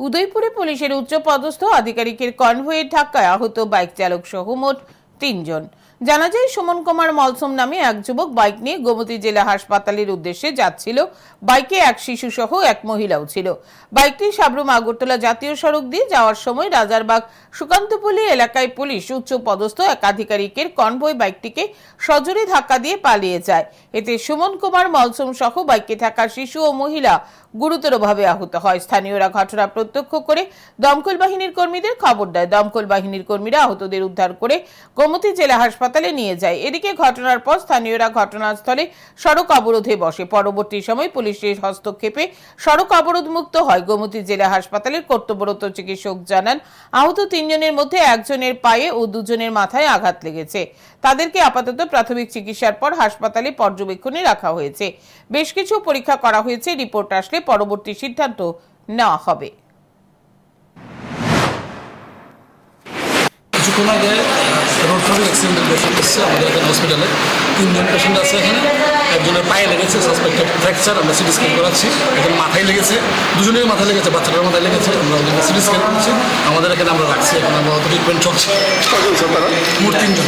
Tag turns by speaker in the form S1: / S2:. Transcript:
S1: উদয়পুরে পুলিশের উচ্চপদস্থ আধিকারিকের কনভয়ের ধাক্কায় আহত বাইক চালক সহ মোট তিনজন। জানা যায়, সুমন কুমার মলসম নামে এক যুবক বাইক নিয়ে গোমতী জেলা হাসপাতালের উদ্দেশ্যে যাচ্ছিল। বাইকে এক শিশু সহ এক মহিলাও ছিল। বাইকটি সাবরুম আগরতলা জাতীয় সড়ক দিয়ে যাওয়ার সময় রাজারবাগ সুকান্তপল্লী এলাকায় পুলিশ উচ্চ পদস্থ এক আধিকারিকের কনভয় বাইকটিকে সজোরে ধাক্কা দিয়ে পালিয়ে যায়। এতে সুমন কুমার মলসম সহ বাইকে থাকা শিশু ও মহিলা গুরুতরভাবে আহত হয়। স্থানীয়রা ঘটনা প্রত্যক্ষ করে দমকল বাহিনীর কর্মীদের খবর দেয়। দমকল বাহিনীর কর্মীরা আহতদের উদ্ধার করে গোমতী জেলা হাসপাতালে নিয়ে যায়। এদিকে ঘটনার পর স্থানীয়রা ঘটনাস্থলে সড়ক অবরোধে বসে। পরবর্তী সময় পুলিশের হস্তক্ষেপে সড়ক অবরোধ মুক্ত হয়। গোমতী জেলা হাসপাতালের কর্তব্যরত চিকিৎসক জানান, আহত তিনজনের মধ্যে একজনের পায়ে ও দুজনের মাথায় আঘাত লেগেছে। তাদেরকে আপাতত প্রাথমিক চিকিৎসার পর হাসপাতালে পর্যবেক্ষণে রাখা হয়েছে। বেশ কিছু পরীক্ষা করা হয়েছে, রিপোর্ট আসলে পরবর্তী সিদ্ধান্ত নেওয়া হবে।
S2: কিছুক্ষণ আগে রোড ট্রাফিক অ্যাক্সিডেন্টের পেশেন্ট এসেছে আমাদের এখানে হসপিটালে তিনজন পেশেন্ট আছে এখানে। একজনের পায়ে লেগেছে সাসপেক্টেড ফ্র্যাকচার আমরা সিটি স্ক্যান করাচ্ছি। এখন মাথায় লেগেছে দুজনের মাথায় লেগেছে বাচ্চাটার মাথায় লেগেছে আমরা ওদেরকে সিটি স্ক্যান করছি আমাদের এখানে আমরা রাখছি এখন আমরা ট্রিটমেন্ট চলছে। মোট তিনজন।